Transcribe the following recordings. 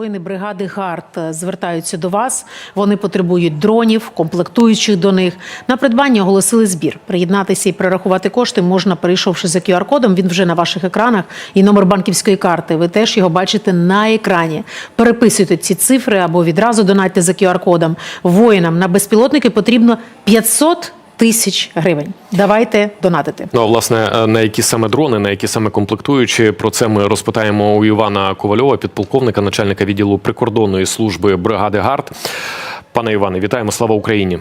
воїни бригади ГАРД е, звертаються до вас. Вони потребують дронів, комплектуючих до них. На придбання оголосили збір. Приєднатися і перерахувати кошти можна, перейшовши за QR-кодом. Він вже на ваших екранах. І номер банківської карти. Ви теж його бачите на екрані. Переписуйте ці цифри або відразу донайте за QR-кодом. Воїнам на безпілотники потрібно 500 тисяч гривень. Давайте донатити. Ну а власне е, на які саме дрони, на які саме комплектуючі, про це ми розпитаємо у Івана Ковальова, підполковника, начальника відділу прикордонної служби бригади ГАРД. Пане Іване, вітаємо! Слава Україні!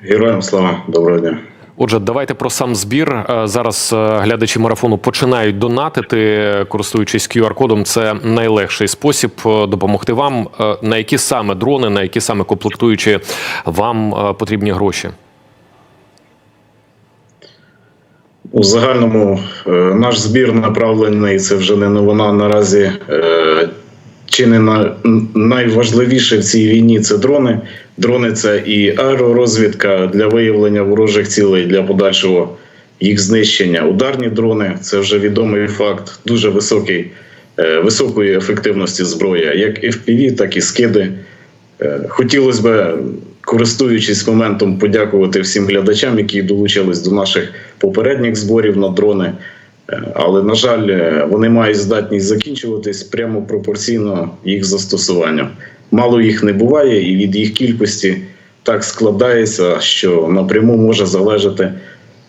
Героям слава, доброго дня. Отже, давайте про сам збір. Е, Зараз е, глядачі марафону починають донатити, користуючись QR-кодом. Це найлегший спосіб е, допомогти вам. На які саме дрони, на які саме комплектуючі вам потрібні гроші? У загальному наш збір направлений, це вже не новина наразі. Чи не на найважливіше в цій війні це дрони. Дрони це і аеророзвідка для виявлення ворожих цілей для подальшого їх знищення. Ударні дрони це вже відомий факт, дуже високий, е, високої ефективності зброя, як FPV, так і скиди. Е, Хотілося б, користуючись моментом, подякувати всім глядачам, які долучились до наших попередніх зборів на дрони. Але, на жаль, вони мають здатність закінчуватись прямо пропорційно їх застосуванню. Мало їх не буває, і від їх кількості так складається, що напряму може залежати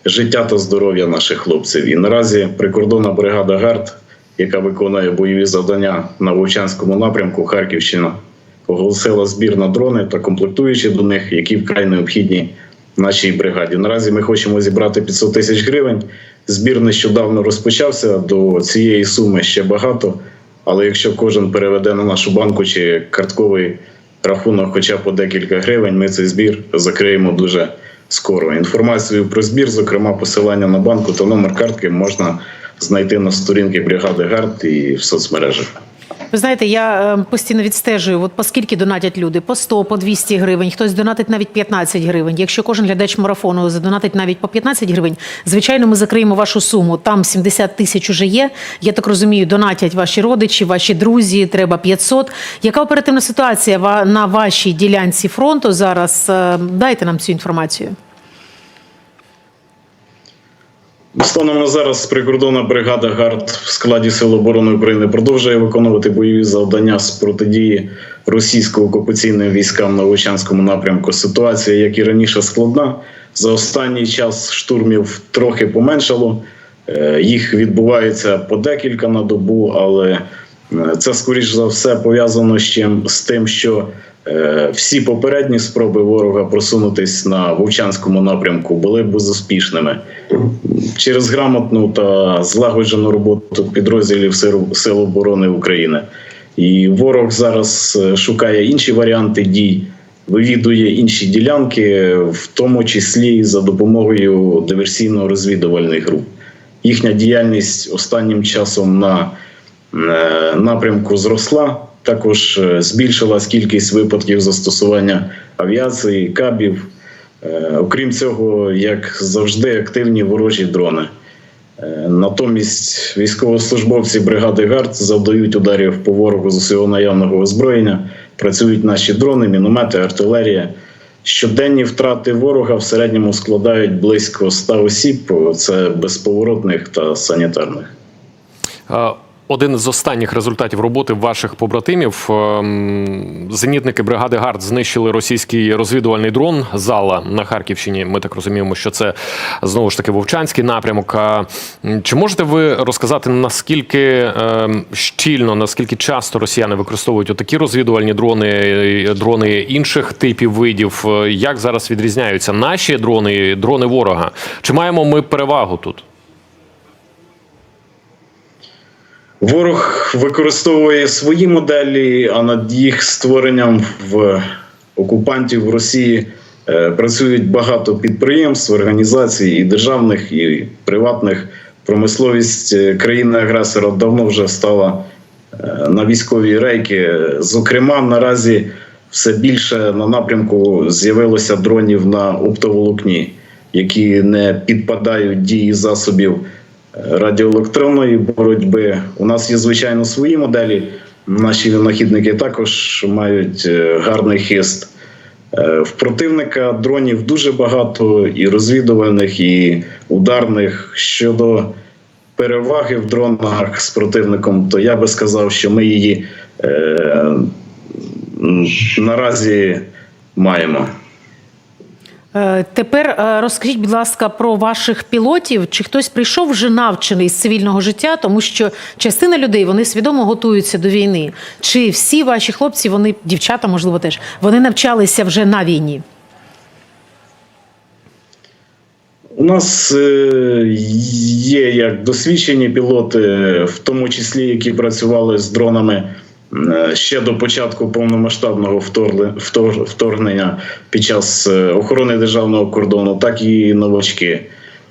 життя та здоров'я наших хлопців. І наразі прикордонна бригада ГАРД, яка виконує бойові завдання на Вовчанському напрямку Харківщина, оголосила збір на дрони та комплектуючі до них, які вкрай необхідні нашій бригаді. Наразі ми хочемо зібрати 500 тисяч гривень. Збір нещодавно розпочався. До цієї суми ще багато. Але якщо кожен переведе на нашу банку чи картковий рахунок, хоча б по декілька гривень, ми цей збір закриємо дуже скоро. Інформацію про збір, зокрема посилання на банку та номер картки, можна знайти на сторінки бригади ГАРД і в соцмережах. Ви знаєте, я е, постійно відстежую, от по скільки донатять люди? По 100, по 200 гривень, хтось донатить навіть 15 гривень. Якщо кожен глядач марафону задонатить навіть по 15 гривень, звичайно, ми закриємо вашу суму. Там 70 тисяч уже є. Я так розумію, донатять ваші родичі, ваші друзі, треба 500. Яка оперативна ситуація на вашій ділянці фронту зараз? Е, Дайте нам цю інформацію. Станом на зараз прикордонна бригада ГАРД в складі Сил оборони України продовжує виконувати бойові завдання з протидії російсько-окупаційним військам на Вовчанському напрямку. Ситуація, як і раніше, складна. За останній час штурмів трохи поменшало. Е, Їх відбувається по декілька на добу, але е, це скоріш за все пов'язано чим з тим, що всі попередні спроби ворога просунутись на Вовчанському напрямку були безуспішними через грамотну та злагоджену роботу підрозділів Сил- оборони України. І ворог зараз е, шукає інші варіанти дій, вивідує інші ділянки, в тому числі за допомогою диверсійно-розвідувальних груп. Їхня діяльність останнім часом на е, напрямку зросла. Також е, збільшилась кількість випадків застосування авіації, кабів. Е, Окрім цього, як завжди, активні ворожі дрони. Е, Натомість військовослужбовці бригади ГАРД завдають ударів по ворогу з усього наявного озброєння. Працюють наші дрони, міномети, артилерія. Щоденні втрати ворога в середньому складають близько 100 осіб. Це безповоротних та санітарних. Один з останніх результатів роботи ваших побратимів ем, зенітники бригади ГАРД знищили російський розвідувальний дрон зала на Харківщині. Ми так розуміємо, що це знову ж таки Вовчанський напрямок. А, Чи можете ви розказати наскільки ем, щільно, наскільки часто росіяни використовують отакі розвідувальні дрони, е, дрони інших типів видів? Е, Як зараз відрізняються наші дрони, дрони ворога? Чи маємо ми перевагу тут? Ворог використовує свої моделі, а над їх створенням в окупантів в Росії е, працюють багато підприємств, організацій і державних, і приватних. Промисловість е, країни-агресора давно вже стала е, на військові рейки. Зокрема, наразі все більше на напрямку з'явилося дронів на оптоволокні, які не підпадають дії засобів радіоелектронної боротьби. У нас є звичайно свої моделі Наші винахідники також мають е, гарний хист. Е, В противника дронів дуже багато, і розвідувальних, і ударних. Щодо переваги в дронах з противником, то я би сказав, що ми її е, наразі маємо. Е, Тепер е, розкажіть, будь ласка, про ваших пілотів. Чи хтось прийшов вже навчений з цивільного життя, тому що частина людей вони свідомо готуються до війни. Чи всі ваші хлопці, вони дівчата, можливо, теж вони навчалися вже на війні? У нас е, є як досвідчені пілоти, в тому числі які працювали з дронами ще до початку повномасштабного вторгнення під час е, охорони державного кордону, так і новачки.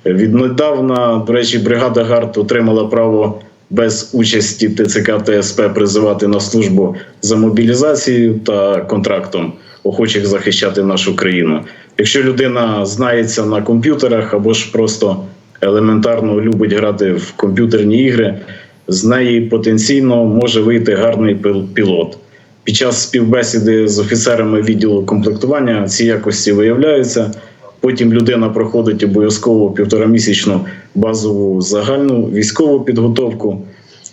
Віднедавна, до речі, бригада ГАРД отримала право без участі ТЦК ТСП призивати на службу за мобілізацією та контрактом охочих захищати нашу країну. Якщо людина знається на комп'ютерах або ж просто елементарно любить грати в комп'ютерні ігри, з неї потенційно може вийти гарний пілот. Під час співбесіди з офіцерами відділу комплектування ці якості виявляються. Потім людина проходить обов'язково півторамісячну базову загальну військову підготовку,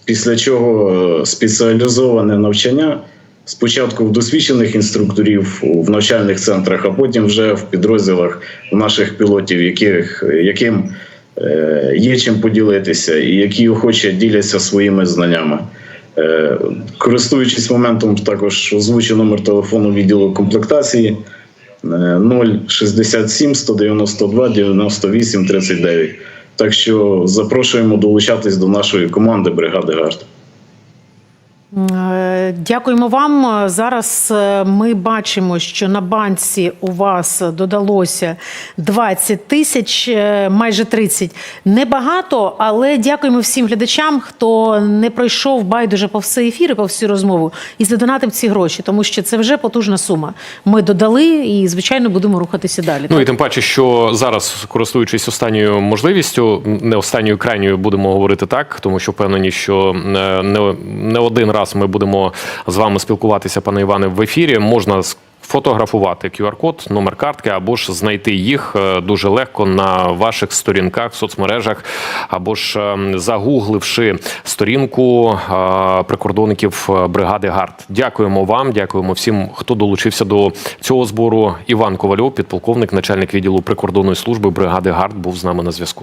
після чого е, спеціалізоване навчання спочатку в досвідчених інструкторів в навчальних центрах, а потім вже в підрозділах наших пілотів, яких, яким є чим поділитися, і які охоче діляться своїми знаннями. Е, Користуючись моментом, також озвучу номер телефону відділу комплектації е, 067 192 98 39. Так що запрошуємо долучатись до нашої команди бригади ГАРД. Е, Дякуємо вам. Зараз е, ми бачимо, що на банці у вас додалося 20 тисяч, е, майже 30. Небагато, але дякуємо всім глядачам, хто не пройшов байдуже по все ефір і по всю розмову і задонатив ці гроші, тому що це вже потужна сума. Ми додали і, звичайно, будемо рухатися далі. Ну і тим паче, що зараз, користуючись останньою можливістю, не останньою крайньою будемо говорити так, тому що впевнені, що не, не один раз ми будемо з вами спілкуватися, пане Іване, в ефірі. Можна фотографувати QR-код, номер картки, або ж знайти їх е, дуже легко на ваших сторінках в соцмережах, або ж е, загугливши сторінку е, прикордонників бригади ГАРД. Дякуємо вам, дякуємо всім, хто долучився до цього збору. Іван Ковальов, підполковник, начальник відділу прикордонної служби бригади ГАРД, був з нами на зв'язку.